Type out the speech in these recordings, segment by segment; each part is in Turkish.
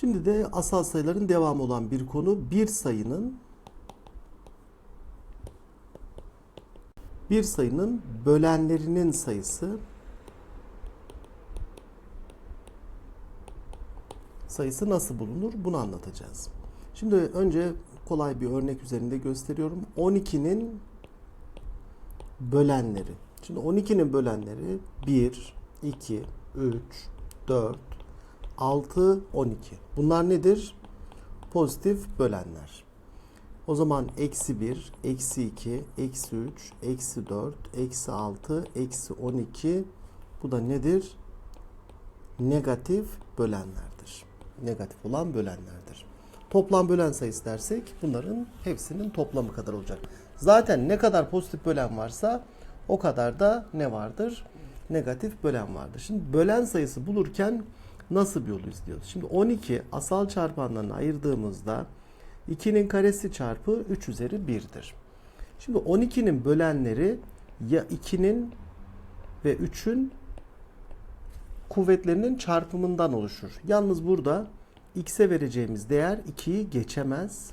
Şimdi de asal sayıların devamı olan bir konu bir sayının bir sayının bölenlerinin sayısı sayısı nasıl bulunur bunu anlatacağız. Şimdi önce kolay bir örnek üzerinde gösteriyorum. 12'nin bölenleri. Şimdi 12'nin bölenleri 1, 2, 3, 4, 6, 12. Bunlar nedir? Pozitif bölenler. O zaman eksi 1, eksi 2, eksi 3, eksi 4, eksi 6, eksi 12. Bu da nedir? Negatif bölenlerdir. Negatif olan bölenlerdir. Toplam bölen sayısı dersek bunların hepsinin toplamı kadar olacak. Zaten ne kadar pozitif bölen varsa o kadar da ne vardır? Negatif bölen vardır. Şimdi bölen sayısı bulurken nasıl bir yolu izliyoruz? Şimdi 12 asal çarpanlarını ayırdığımızda 2'nin karesi çarpı 3 üzeri 1'dir. Şimdi 12'nin bölenleri ya 2'nin ve 3'ün kuvvetlerinin çarpımından oluşur. Yalnız burada x'e vereceğimiz değer 2'yi geçemez.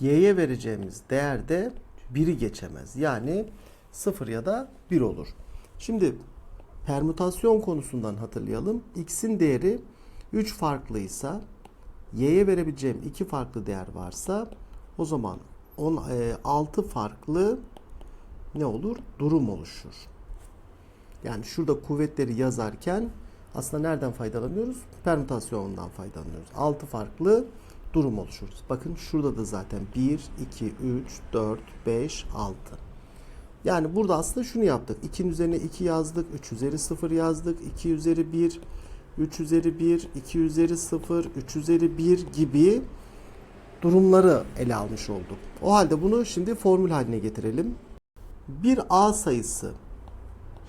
y'ye vereceğimiz değer de 1'i geçemez. Yani 0 ya da 1 olur. Şimdi permütasyon konusundan hatırlayalım. x'in değeri 3 farklıysa y'ye verebileceğim 2 farklı değer varsa o zaman 6 farklı ne olur? Durum oluşur. Yani şurada kuvvetleri yazarken aslında nereden faydalanıyoruz? Permütasyondan faydalanıyoruz. 6 farklı durum oluşur. Bakın şurada da zaten 1, 2, 3, 4, 5, 6. Yani burada aslında şunu yaptık. 2'nin üzerine 2 yazdık. 3 üzeri 0 yazdık. 2 üzeri 1, 3 üzeri 1, 2 üzeri 0, 3 üzeri 1 gibi durumları ele almış olduk. O halde bunu şimdi formül haline getirelim. Bir A sayısı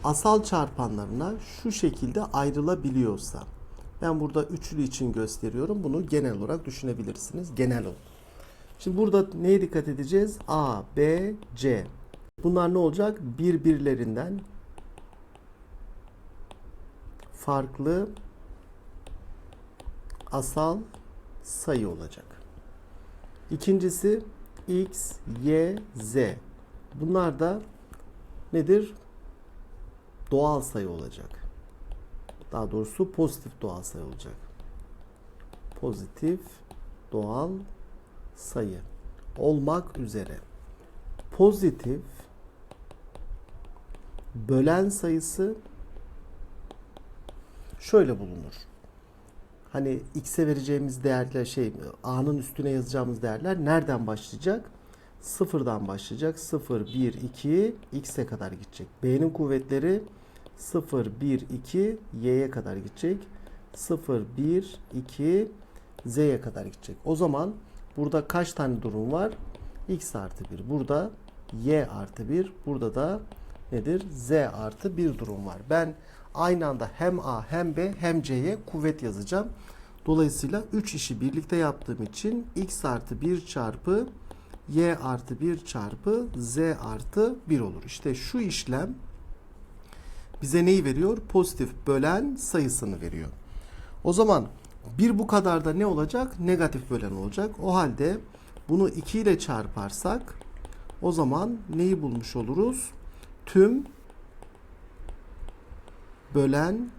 asal çarpanlarına şu şekilde ayrılabiliyorsa ben burada üçlü için gösteriyorum. Bunu genel olarak düşünebilirsiniz. Genel olarak. Şimdi burada neye dikkat edeceğiz? A, B, C. Bunlar ne olacak? Birbirlerinden farklı asal sayı olacak. İkincisi X, Y, Z. Bunlar da nedir? Doğal sayı olacak. Daha doğrusu pozitif doğal sayı olacak. Pozitif doğal sayı olmak üzere pozitif bölen sayısı şöyle bulunur. Hani x'e vereceğimiz değerler şey a'nın üstüne yazacağımız değerler nereden başlayacak? Sıfırdan başlayacak. 0, 1, 2 x'e kadar gidecek. B'nin kuvvetleri 0, 1, 2 y'ye kadar gidecek. 0, 1, 2 z'ye kadar gidecek. O zaman burada kaç tane durum var? x artı 1. Burada y artı 1. Burada da nedir? z artı 1 durum var. Ben aynı anda hem a hem b hem c'ye kuvvet yazacağım. Dolayısıyla 3 işi birlikte yaptığım için x artı 1 çarpı y artı 1 çarpı z artı 1 olur. İşte şu işlem bize neyi veriyor? Pozitif bölen sayısını veriyor. O zaman bir bu kadar da ne olacak? Negatif bölen olacak. O halde bunu 2 ile çarparsak o zaman neyi bulmuş oluruz? Tüm bölen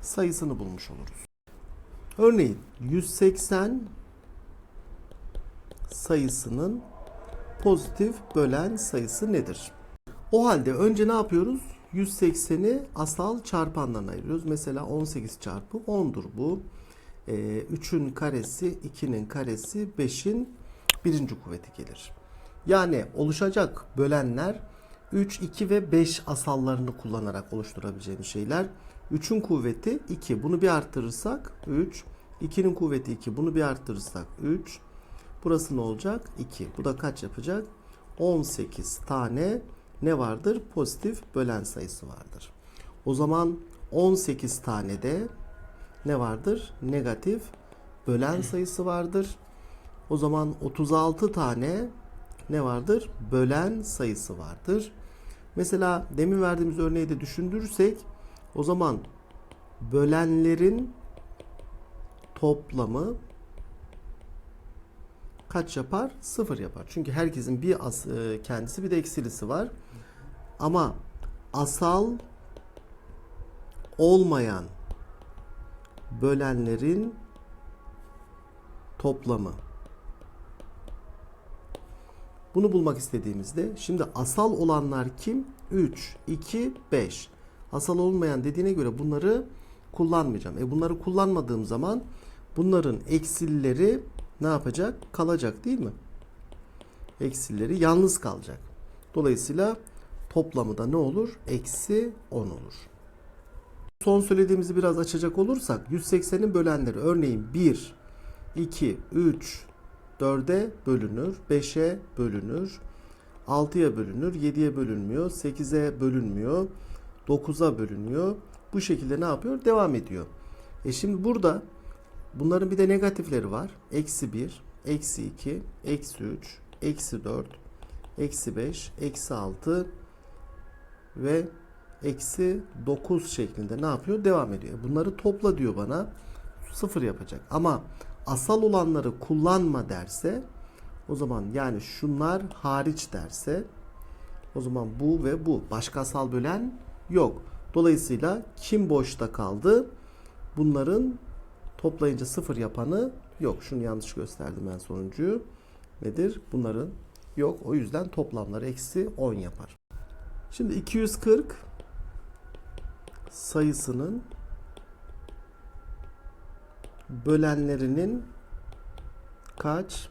sayısını bulmuş oluruz. Örneğin 180 sayısının pozitif bölen sayısı nedir? O halde önce ne yapıyoruz? 180'i asal çarpanlarına ayırıyoruz. Mesela 18 çarpı 10'dur bu. Ee, 3'ün karesi, 2'nin karesi, 5'in birinci kuvveti gelir. Yani oluşacak bölenler 3, 2 ve 5 asallarını kullanarak oluşturabileceğimiz şeyler. 3'ün kuvveti 2. Bunu bir arttırırsak 3. 2'nin kuvveti 2. Bunu bir arttırırsak 3. Burası ne olacak? 2. Bu da kaç yapacak? 18 tane ne vardır? Pozitif bölen sayısı vardır. O zaman 18 tane de ne vardır? Negatif bölen sayısı vardır. O zaman 36 tane ne vardır? Bölen sayısı vardır. Mesela demin verdiğimiz örneği de düşündürürsek o zaman bölenlerin toplamı kaç yapar? Sıfır yapar. Çünkü herkesin bir as, e, kendisi bir de eksilisi var. Ama asal olmayan bölenlerin toplamı. Bunu bulmak istediğimizde şimdi asal olanlar kim? 3, 2, 5. Asal olmayan dediğine göre bunları kullanmayacağım. E bunları kullanmadığım zaman bunların eksilleri ne yapacak? Kalacak değil mi? Eksilleri yalnız kalacak. Dolayısıyla toplamı da ne olur? Eksi 10 olur. Son söylediğimizi biraz açacak olursak 180'in bölenleri örneğin 1, 2, 3, 4'e bölünür, 5'e bölünür, 6'ya bölünür, 7'ye bölünmüyor, 8'e bölünmüyor, 9'a bölünüyor. Bu şekilde ne yapıyor? Devam ediyor. E şimdi burada bunların bir de negatifleri var. Eksi 1, eksi 2, eksi 3, eksi 4, eksi 5, eksi 6 ve eksi 9 şeklinde ne yapıyor? Devam ediyor. Bunları topla diyor bana. Sıfır yapacak. Ama asal olanları kullanma derse o zaman yani şunlar hariç derse o zaman bu ve bu. Başka asal bölen yok. Dolayısıyla kim boşta kaldı? Bunların toplayınca sıfır yapanı yok. Şunu yanlış gösterdim ben sonuncuyu. Nedir? Bunların yok. O yüzden toplamları eksi 10 yapar. Şimdi 240 sayısının bölenlerinin kaç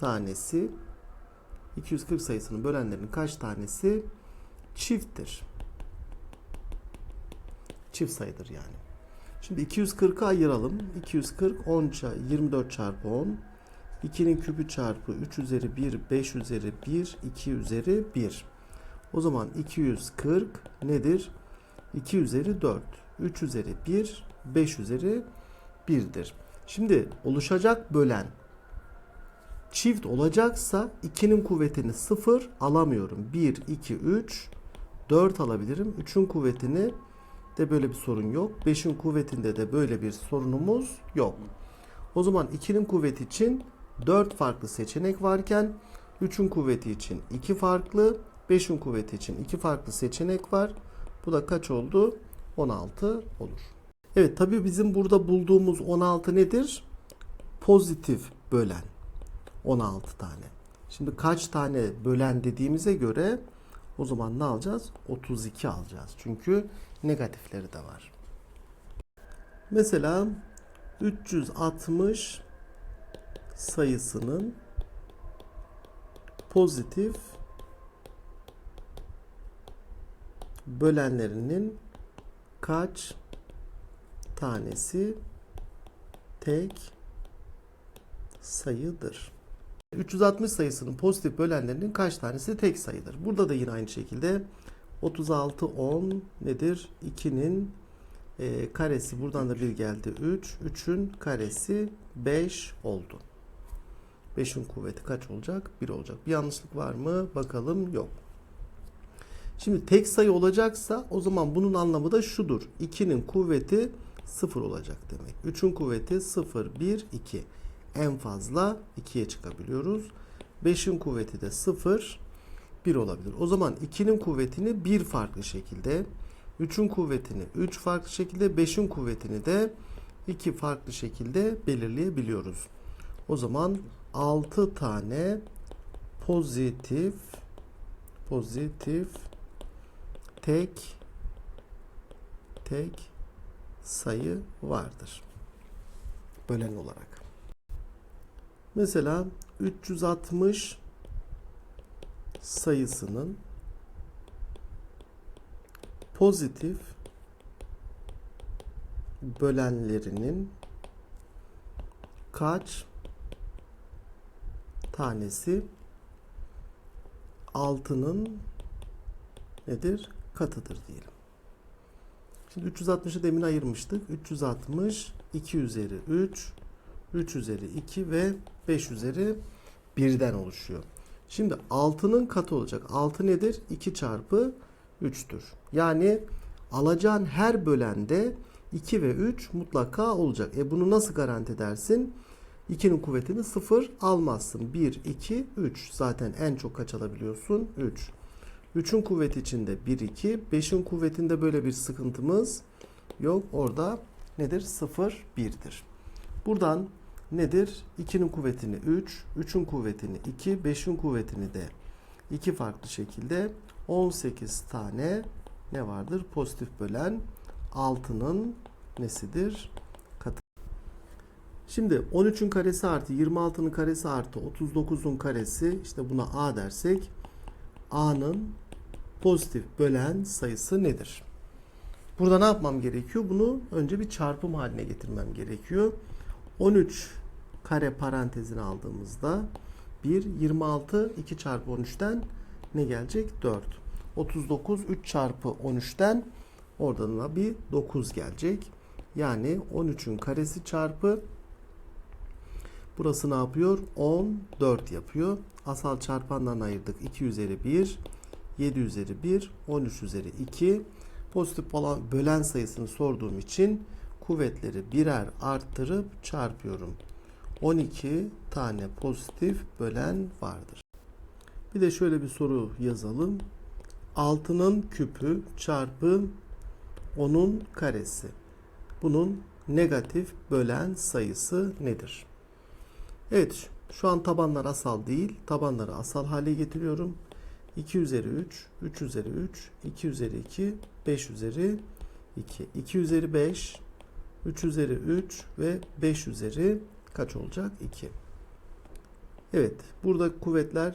tanesi 240 sayısının bölenlerinin kaç tanesi çifttir? Çift sayıdır yani. Şimdi 240'ı ayıralım. 240 10 ça- 24 çarpı 10. 2'nin küpü çarpı 3 üzeri 1, 5 üzeri 1, 2 üzeri 1. O zaman 240 nedir? 2 üzeri 4, 3 üzeri 1, 5 üzeri 1'dir. Şimdi oluşacak bölen çift olacaksa 2'nin kuvvetini 0 alamıyorum. 1, 2, 3, 4 alabilirim. 3'ün kuvvetini de böyle bir sorun yok. 5'in kuvvetinde de böyle bir sorunumuz yok. O zaman 2'nin kuvveti için 4 farklı seçenek varken 3'ün kuvveti için 2 farklı, 5'in kuvveti için 2 farklı seçenek var. Bu da kaç oldu? 16 olur. Evet tabi bizim burada bulduğumuz 16 nedir? Pozitif bölen. 16 tane. Şimdi kaç tane bölen dediğimize göre o zaman ne alacağız? 32 alacağız. Çünkü negatifleri de var. Mesela 360 sayısının pozitif bölenlerinin kaç tanesi tek sayıdır? 360 sayısının pozitif bölenlerinin kaç tanesi tek sayıdır? Burada da yine aynı şekilde 36 10 nedir? 2'nin e, karesi buradan da bir geldi 3. 3'ün karesi 5 oldu. 5'in kuvveti kaç olacak? 1 olacak. Bir yanlışlık var mı? Bakalım yok. Şimdi tek sayı olacaksa o zaman bunun anlamı da şudur. 2'nin kuvveti 0 olacak demek. 3'ün kuvveti 0, 1, 2. En fazla 2'ye çıkabiliyoruz. 5'in kuvveti de 0, 1 olabilir. O zaman 2'nin kuvvetini bir farklı şekilde, 3'ün kuvvetini 3 farklı şekilde, 5'in kuvvetini de 2 farklı şekilde belirleyebiliyoruz. O zaman 6 tane pozitif pozitif tek tek sayı vardır. Bölen olarak. Mesela 360 sayısının pozitif bölenlerinin kaç tanesi altının nedir? Katıdır diyelim. Şimdi 360'ı demin ayırmıştık. 360 2 üzeri 3 3 üzeri 2 ve 5 üzeri 1'den oluşuyor. Şimdi 6'nın katı olacak. 6 nedir? 2 çarpı 3'tür. Yani alacağın her bölende 2 ve 3 mutlaka olacak. E bunu nasıl garanti edersin? 2'nin kuvvetini 0 almazsın. 1, 2, 3. Zaten en çok kaç alabiliyorsun? 3. 3'ün kuvveti içinde 1, 2. 5'in kuvvetinde böyle bir sıkıntımız yok. Orada nedir? 0, 1'dir. Buradan nedir? 2'nin kuvvetini 3, 3'ün kuvvetini 2, 5'in kuvvetini de iki farklı şekilde 18 tane ne vardır? Pozitif bölen 6'nın nesidir? Katı. Şimdi 13'ün karesi artı 26'nın karesi artı 39'un karesi işte buna A dersek A'nın pozitif bölen sayısı nedir? Burada ne yapmam gerekiyor? Bunu önce bir çarpım haline getirmem gerekiyor. 13 kare parantezine aldığımızda 1, 26, 2 çarpı 13'ten ne gelecek? 4. 39, 3 çarpı 13'ten oradan da bir 9 gelecek. Yani 13'ün karesi çarpı burası ne yapıyor? 14 yapıyor. Asal çarpandan ayırdık. 2 üzeri 1, 7 üzeri 1, 13 üzeri 2. Pozitif olan bölen sayısını sorduğum için kuvvetleri birer arttırıp çarpıyorum. 12 tane pozitif bölen vardır. Bir de şöyle bir soru yazalım. 6'nın küpü çarpı 10'un karesi. Bunun negatif bölen sayısı nedir? Evet, şu an tabanlar asal değil. Tabanları asal hale getiriyorum. 2 üzeri 3, 3 üzeri 3, 2 üzeri 2, 5 üzeri 2. 2 üzeri 5, 3 üzeri 3 ve 5 üzeri kaç olacak? 2. Evet, burada kuvvetler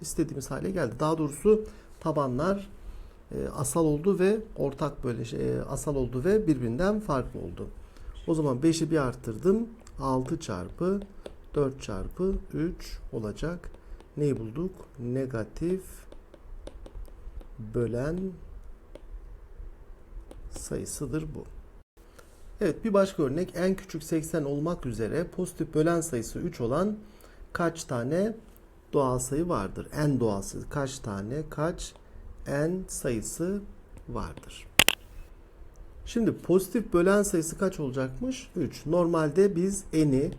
istediğimiz hale geldi. Daha doğrusu tabanlar e, asal oldu ve ortak böyle şey, e, asal oldu ve birbirinden farklı oldu. O zaman 5'i bir arttırdım. 6 çarpı 4 çarpı 3 olacak. Neyi bulduk? Negatif bölen sayısıdır bu. Evet bir başka örnek en küçük 80 olmak üzere pozitif bölen sayısı 3 olan kaç tane doğal sayı vardır? En doğal sayı kaç tane kaç en sayısı vardır? Şimdi pozitif bölen sayısı kaç olacakmış? 3. Normalde biz eni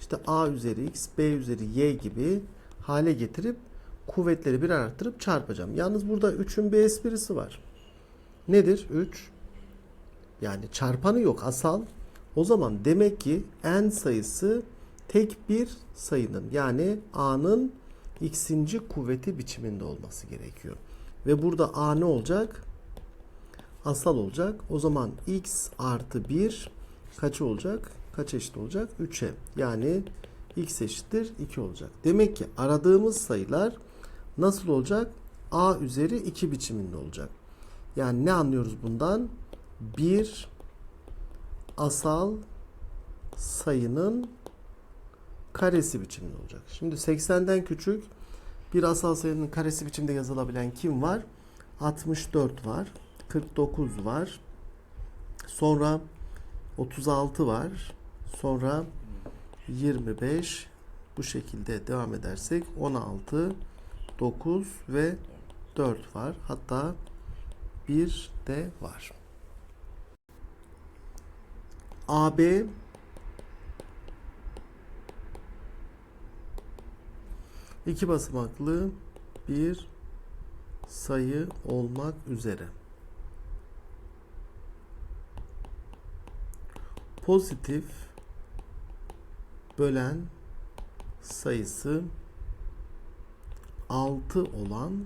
işte a üzeri x, b üzeri y gibi hale getirip kuvvetleri birer arttırıp çarpacağım. Yalnız burada 3'ün bir esprisi var. Nedir 3? Yani çarpanı yok asal. O zaman demek ki n sayısı tek bir sayının yani a'nın x'inci kuvveti biçiminde olması gerekiyor. Ve burada a ne olacak? Asal olacak. O zaman x artı 1 kaç olacak? Kaç eşit olacak? 3'e. Yani x eşittir 2 olacak. Demek ki aradığımız sayılar nasıl olacak? a üzeri 2 biçiminde olacak. Yani ne anlıyoruz bundan? Bir asal sayının karesi biçiminde olacak. Şimdi 80'den küçük bir asal sayının karesi biçimde yazılabilen kim var? 64 var. 49 var. Sonra 36 var. Sonra 25 bu şekilde devam edersek 16 9 ve 4 var. Hatta 1 de var. AB iki basamaklı bir sayı olmak üzere pozitif bölen sayısı 6 olan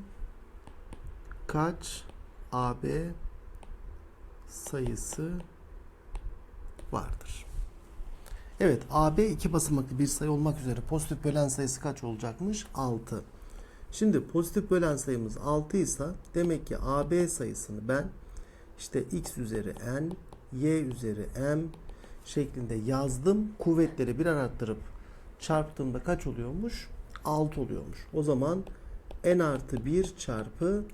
kaç AB sayısı vardır. Evet AB iki basamaklı bir sayı olmak üzere pozitif bölen sayısı kaç olacakmış? 6. Şimdi pozitif bölen sayımız 6 ise demek ki AB sayısını ben işte x üzeri n, y üzeri m şeklinde yazdım. Kuvvetleri birer arttırıp çarptığımda kaç oluyormuş? 6 oluyormuş. O zaman n artı 1 çarpı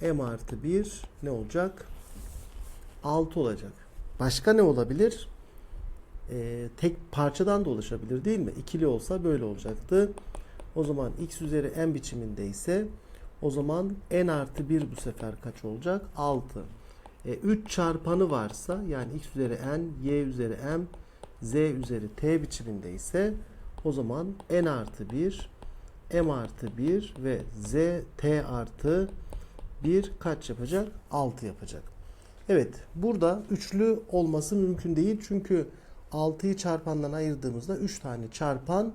m artı 1 ne olacak? 6 olacak. Başka ne olabilir? Ee, tek parçadan da oluşabilir değil mi? İkili olsa böyle olacaktı. O zaman x üzeri n biçiminde ise o zaman n artı 1 bu sefer kaç olacak? 6. E, 3 çarpanı varsa yani x üzeri n, y üzeri m, z üzeri t biçiminde ise o zaman n artı 1, m artı 1 ve z t artı 1 kaç yapacak? 6 yapacak. Evet burada üçlü olması mümkün değil. Çünkü 6'yı çarpandan ayırdığımızda 3 tane çarpan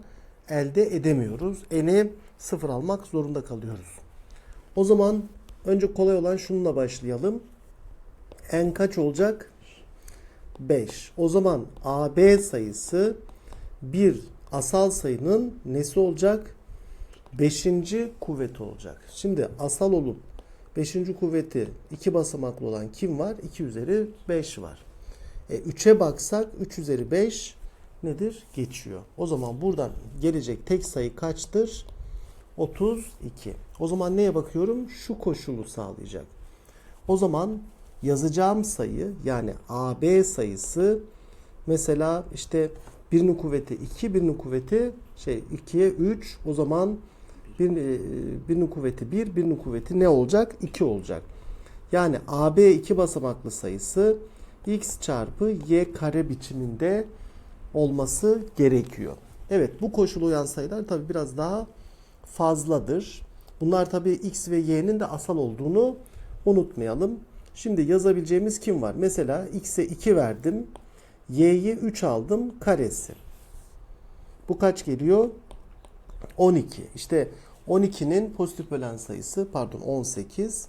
elde edemiyoruz. N'i sıfır almak zorunda kalıyoruz. O zaman önce kolay olan şununla başlayalım. N kaç olacak? 5. O zaman AB sayısı bir asal sayının nesi olacak? 5. kuvveti olacak. Şimdi asal olup 5. kuvveti 2 basamaklı olan kim var? 2 üzeri 5 var. E, 3'e baksak 3 üzeri 5 nedir? Geçiyor. O zaman buradan gelecek tek sayı kaçtır? 32. O zaman neye bakıyorum? Şu koşulu sağlayacak. O zaman yazacağım sayı yani AB sayısı mesela işte birinin kuvveti 2, birinin kuvveti şey 2'ye 3. O zaman bir, e, birinin kuvveti 1, birinin kuvveti ne olacak? 2 olacak. Yani AB iki basamaklı sayısı x çarpı y kare biçiminde olması gerekiyor. Evet bu koşulu uyan sayılar tabi biraz daha fazladır. Bunlar tabi x ve y'nin de asal olduğunu unutmayalım. Şimdi yazabileceğimiz kim var? Mesela x'e 2 verdim. y'ye 3 aldım karesi. Bu kaç geliyor? 12. İşte 12'nin pozitif bölen sayısı pardon 18.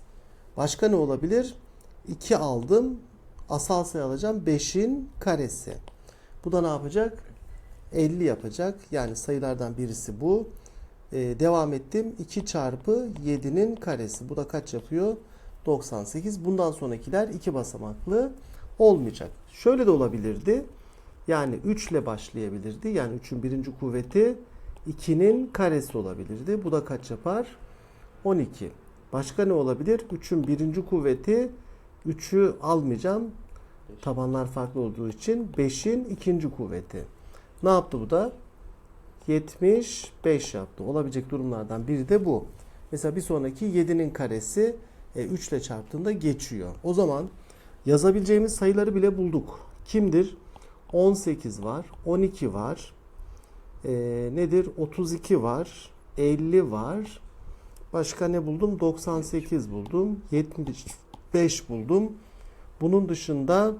Başka ne olabilir? 2 aldım. Asal sayı alacağım. 5'in karesi. Bu da ne yapacak? 50 yapacak. Yani sayılardan birisi bu. Ee, devam ettim. 2 çarpı 7'nin karesi. Bu da kaç yapıyor? 98. Bundan sonrakiler 2 basamaklı olmayacak. Şöyle de olabilirdi. Yani 3 ile başlayabilirdi. Yani 3'ün birinci kuvveti 2'nin karesi olabilirdi. Bu da kaç yapar? 12. Başka ne olabilir? 3'ün birinci kuvveti 3'ü almayacağım. Tabanlar farklı olduğu için 5'in ikinci kuvveti. Ne yaptı bu da? 75 yaptı. Olabilecek durumlardan biri de bu. Mesela bir sonraki 7'nin karesi e, 3 ile çarptığında geçiyor. O zaman yazabileceğimiz sayıları bile bulduk. Kimdir? 18 var, 12 var, e, nedir? 32 var, 50 var. Başka ne buldum? 98 buldum, 75 buldum. Bunun dışında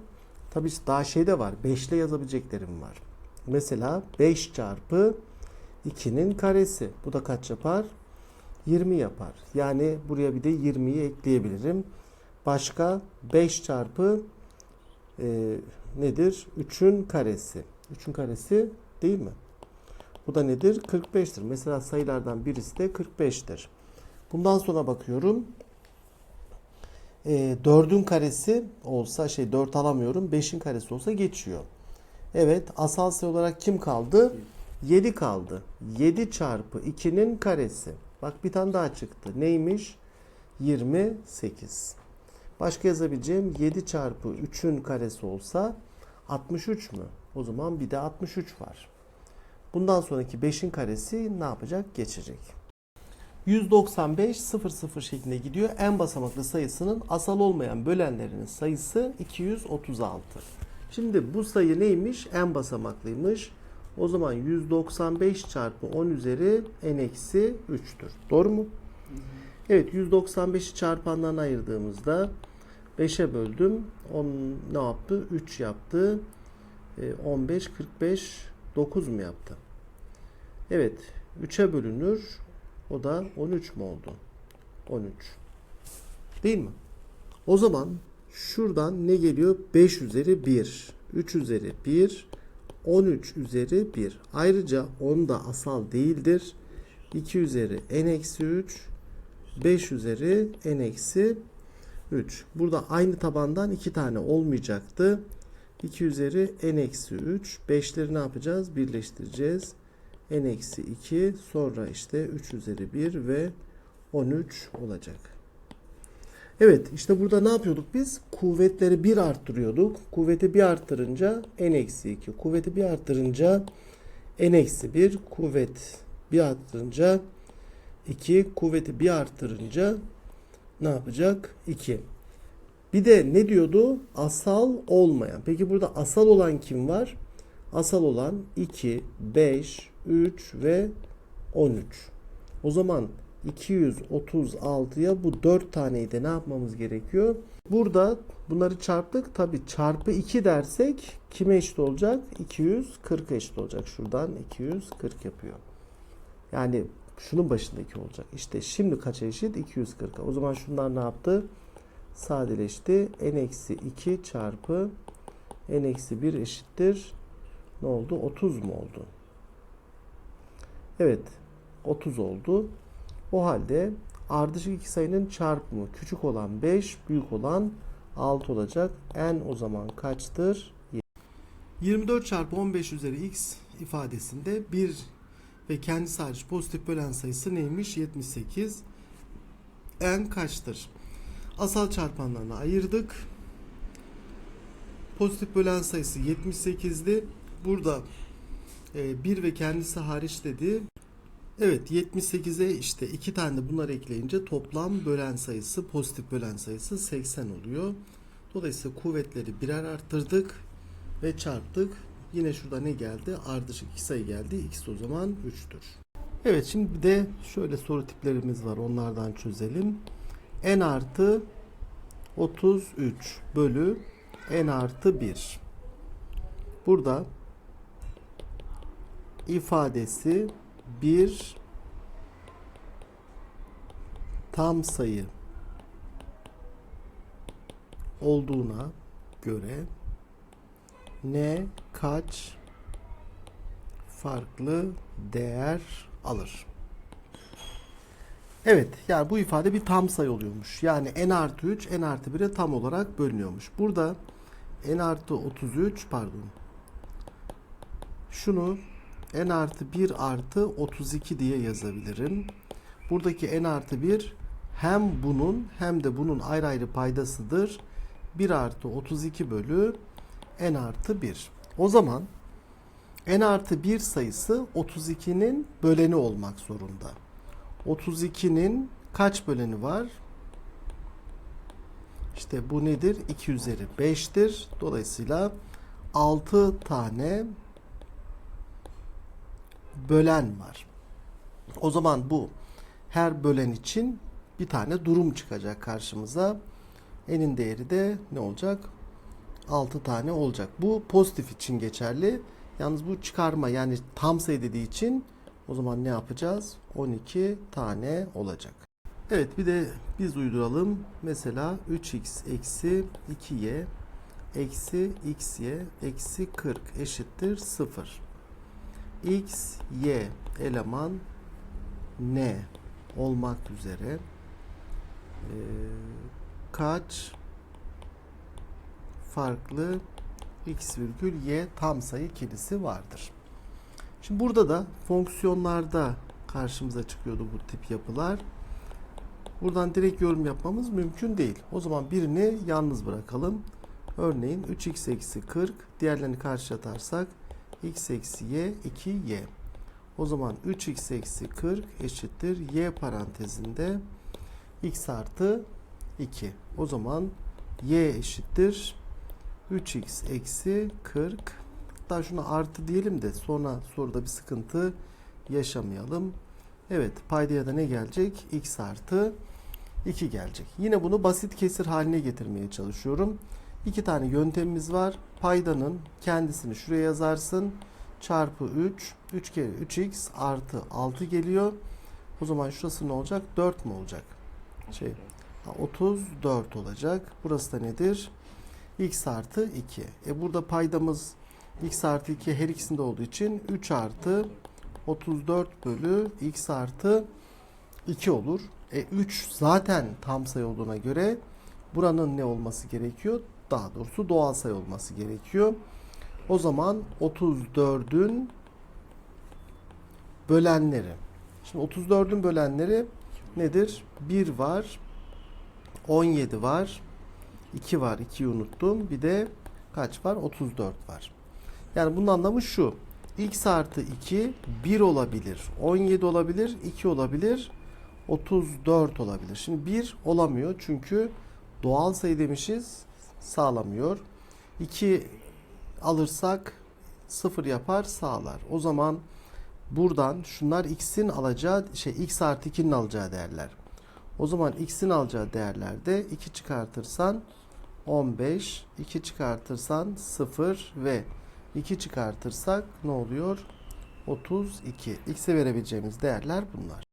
tabii daha şey de var. 5 ile yazabileceklerim var. Mesela 5 çarpı 2'nin karesi. Bu da kaç yapar? 20 yapar. Yani buraya bir de 20'yi ekleyebilirim. Başka 5 çarpı e, nedir? 3'ün karesi. 3'ün karesi değil mi? Bu da nedir? 45'tir. Mesela sayılardan birisi de 45'tir. Bundan sonra bakıyorum. E, 4'ün karesi olsa şey 4 alamıyorum. 5'in karesi olsa geçiyor. Evet asal sayı olarak kim kaldı? 7 kaldı. 7 çarpı 2'nin karesi. Bak bir tane daha çıktı. Neymiş? 28. Başka yazabileceğim 7 çarpı 3'ün karesi olsa 63 mü? O zaman bir de 63 var. Bundan sonraki 5'in karesi ne yapacak? Geçecek. 195 00 şeklinde gidiyor. En basamaklı sayısının asal olmayan bölenlerinin sayısı 236. Şimdi bu sayı neymiş? En basamaklıymış. O zaman 195 çarpı 10 üzeri n eksi 3'tür. Doğru mu? Evet 195'i çarpandan ayırdığımızda 5'e böldüm. 10 ne yaptı? 3 yaptı. E, 15, 45, 9 mu yaptı? Evet 3'e bölünür. O da 13 mü oldu? 13. Değil mi? O zaman şuradan ne geliyor? 5 üzeri 1. 3 üzeri 1. 13 üzeri 1. Ayrıca 10 da asal değildir. 2 üzeri n eksi 3. 5 üzeri n eksi 3. Burada aynı tabandan 2 tane olmayacaktı. 2 üzeri n eksi 3. 5'leri ne yapacağız? Birleştireceğiz. n eksi 2 sonra işte 3 üzeri 1 ve 13 olacak. Evet işte burada ne yapıyorduk biz? Kuvvetleri 1 arttırıyorduk. Kuvveti 1 arttırınca n eksi 2. Kuvveti 1 arttırınca n eksi 1. Kuvvet 1 arttırınca 2. Kuvveti 1 arttırınca ne yapacak? 2. Bir de ne diyordu? Asal olmayan. Peki burada asal olan kim var? Asal olan 2, 5, 3 ve 13. O zaman 236'ya bu 4 taneyi de ne yapmamız gerekiyor? Burada bunları çarptık. Tabi çarpı 2 dersek kime eşit olacak? 240 eşit olacak. Şuradan 240 yapıyor. Yani şunun başındaki olacak. İşte şimdi kaça eşit? 240'a. O zaman şunlar ne yaptı? Sadeleşti. n-2 çarpı n-1 eşittir. Ne oldu? 30 mu oldu? Evet. 30 oldu. O halde ardışık iki sayının çarpımı küçük olan 5, büyük olan 6 olacak. n o zaman kaçtır? 24 çarpı 15 üzeri x ifadesinde 1 ve kendisi hariç pozitif bölen sayısı neymiş? 78. n kaçtır? Asal çarpanlarına ayırdık. Pozitif bölen sayısı 78'di. Burada 1 ve kendisi hariç dedi. Evet 78'e işte iki tane de bunlar ekleyince toplam bölen sayısı pozitif bölen sayısı 80 oluyor. Dolayısıyla kuvvetleri birer arttırdık ve çarptık. Yine şurada ne geldi? Ardışık iki sayı geldi. X o zaman 3'tür. Evet şimdi bir de şöyle soru tiplerimiz var. Onlardan çözelim. N artı 33 bölü N artı 1. Burada ifadesi bir tam sayı olduğuna göre ne kaç farklı değer alır? Evet yani bu ifade bir tam sayı oluyormuş. Yani n artı 3 n artı 1'e tam olarak bölünüyormuş. Burada n artı 33 pardon şunu n artı 1 artı 32 diye yazabilirim. Buradaki n artı 1 hem bunun hem de bunun ayrı ayrı paydasıdır. 1 artı 32 bölü n artı 1. O zaman n artı 1 sayısı 32'nin böleni olmak zorunda. 32'nin kaç böleni var? İşte bu nedir? 2 üzeri 5'tir. Dolayısıyla 6 tane bölen var. O zaman bu her bölen için bir tane durum çıkacak karşımıza. N'in değeri de ne olacak? 6 tane olacak. Bu pozitif için geçerli. Yalnız bu çıkarma yani tam sayı dediği için o zaman ne yapacağız? 12 tane olacak. Evet bir de biz uyduralım. Mesela 3x eksi 2y eksi xy eksi 40 eşittir 0 x, y eleman n olmak üzere e, kaç farklı x virgül y tam sayı ikilisi vardır. Şimdi burada da fonksiyonlarda karşımıza çıkıyordu bu tip yapılar. Buradan direkt yorum yapmamız mümkün değil. O zaman birini yalnız bırakalım. Örneğin 3x eksi 40 diğerlerini karşı atarsak x eksi y 2y. O zaman 3x eksi 40 eşittir y parantezinde x artı 2. O zaman y eşittir 3x eksi 40. Hatta şuna artı diyelim de sonra soruda bir sıkıntı yaşamayalım. Evet paydaya da ne gelecek? x artı 2 gelecek. Yine bunu basit kesir haline getirmeye çalışıyorum. İki tane yöntemimiz var. Paydanın kendisini şuraya yazarsın. Çarpı 3. 3 kere 3x artı 6 geliyor. O zaman şurası ne olacak? 4 mü olacak? Şey, 34 olacak. Burası da nedir? x artı 2. E burada paydamız x artı 2 her ikisinde olduğu için 3 artı 34 bölü x artı 2 olur. E 3 zaten tam sayı olduğuna göre buranın ne olması gerekiyor? Daha doğrusu doğal sayı olması gerekiyor. O zaman 34'ün bölenleri. Şimdi 34'ün bölenleri nedir? 1 var. 17 var. 2 var. 2'yi unuttum. Bir de kaç var? 34 var. Yani bunun anlamı şu. x artı 2 1 olabilir. 17 olabilir. 2 olabilir. 34 olabilir. Şimdi 1 olamıyor çünkü Doğal sayı demişiz sağlamıyor. 2 alırsak 0 yapar sağlar. O zaman buradan şunlar x'in alacağı şey x artı 2'nin alacağı değerler. O zaman x'in alacağı değerlerde 2 çıkartırsan 15, 2 çıkartırsan 0 ve 2 çıkartırsak ne oluyor? 32. X'e verebileceğimiz değerler bunlar.